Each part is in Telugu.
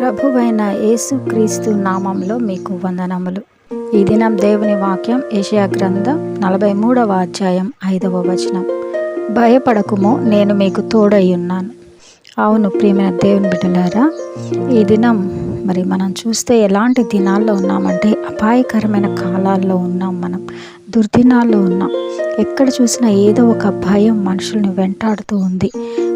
ప్రభువైన యేసుక్రీస్తు నామంలో మీకు వందనములు. ఈ దినం దేవుని వాక్యం ఏషియా గ్రంథం నలభై మూడవ అధ్యాయం ఐదవ వచనం. భయపడకుము నేను మీకు తోడై ఉన్నాను. అవును ప్రియమైన దేవుని బిడ్డలారా ఈ దినం మరి మనం చూస్తే ఎలాంటి దినాల్లో ఉన్నామంటే అపాయకరమైన కాలాల్లో ఉన్నాం మనం. దుర్దినాల్లో ఉన్నాం. ఎక్కడ చూసినా ఏదో ఒక భయం మనుషుల్ని వెంటాడుతూ ఉంది.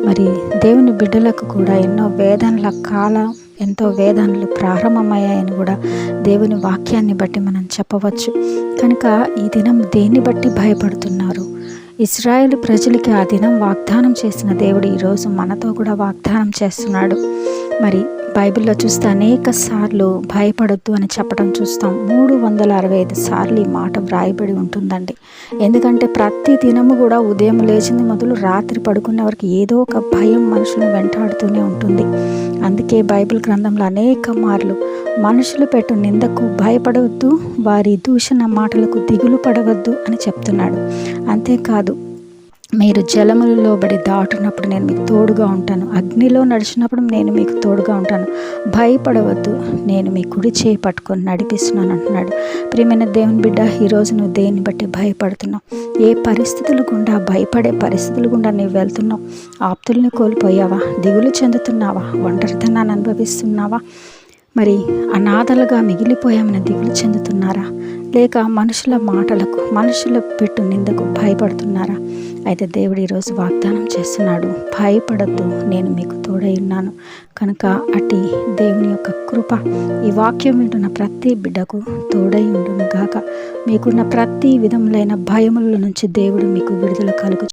మరి దేవుని బిడ్డలకు కూడా ఎన్నో వేదనల కాలం ఎంతో వేదనలు ప్రారంభమయ్యాయని కూడా దేవుని వాక్యాన్ని బట్టి మనం చెప్పవచ్చు. కనుక ఈ దినం దేన్ని బట్టి భయపడుతున్నారు? ఇస్రాయేల్ ప్రజలకి ఆ దినం వాగ్దానం చేసిన దేవుడు ఈరోజు మనతో కూడా వాగ్దానం చేస్తున్నాడు. మరి బైబిల్లో చూస్తే అనేక సార్లు భయపడొద్దు అని చెప్పడం చూస్తాం. మూడు వందల అరవై ఐదు సార్లు ఈ మాట వ్రాయబడి ఉంటుందండి. ఎందుకంటే ప్రతి దినము కూడా ఉదయం లేచింది మొదలు రాత్రి పడుకునే వరకు ఏదో ఒక భయం మనుషులను వెంటాడుతూనే ఉంటుంది. అందుకే బైబిల్ గ్రంథంలో అనేక మార్లు మనుషులు పెట్టు నిందకు భయపడవద్దు వారి దూషణ మాటలకు దిగులు పడవద్దు అని చెప్తున్నాడు. అంతేకాదు మీరు జలములు లోబడి దాటునప్పుడు నేను మీకు తోడుగా ఉంటాను. అగ్నిలో నడిచినప్పుడు నేను మీకు తోడుగా ఉంటాను. భయపడవద్దు నేను మీ కుడి చేయి పట్టుకొని నడిపిస్తున్నాను అంటున్నాడు. ప్రియమైన దేవుని బిడ్డ ఈరోజు నువ్వు దేన్ని బట్టి భయపడుతున్నావు? ఏ పరిస్థితుల గుండా భయపడే పరిస్థితుల గుండా నువ్వు వెళ్తున్నావు? ఆప్తుల్ని కోల్పోయావా? దిగులు చెందుతున్నావా? ఒంటరితనాన్ని అనుభవిస్తున్నావా? మరి అనాథలుగా మిగిలిపోయామని దిగులు చెందుతున్నారా? లేక మనుషుల మాటలకు మనుషుల పెట్టు నిందకు భయపడుతున్నారా? అయితే దేవుడు ఈరోజు వాగ్దానం చేస్తున్నాడు భయపడద్దు నేను మీకు తోడై ఉన్నాను. కనుక అటు దేవుని యొక్క కృప ఈ వాక్యం వింటున్న ప్రతి బిడ్డకు తోడై ఉండును గాక. మీకున్న ప్రతి విధములైన భయముల నుంచి దేవుడు మీకు విడుదల కలుగు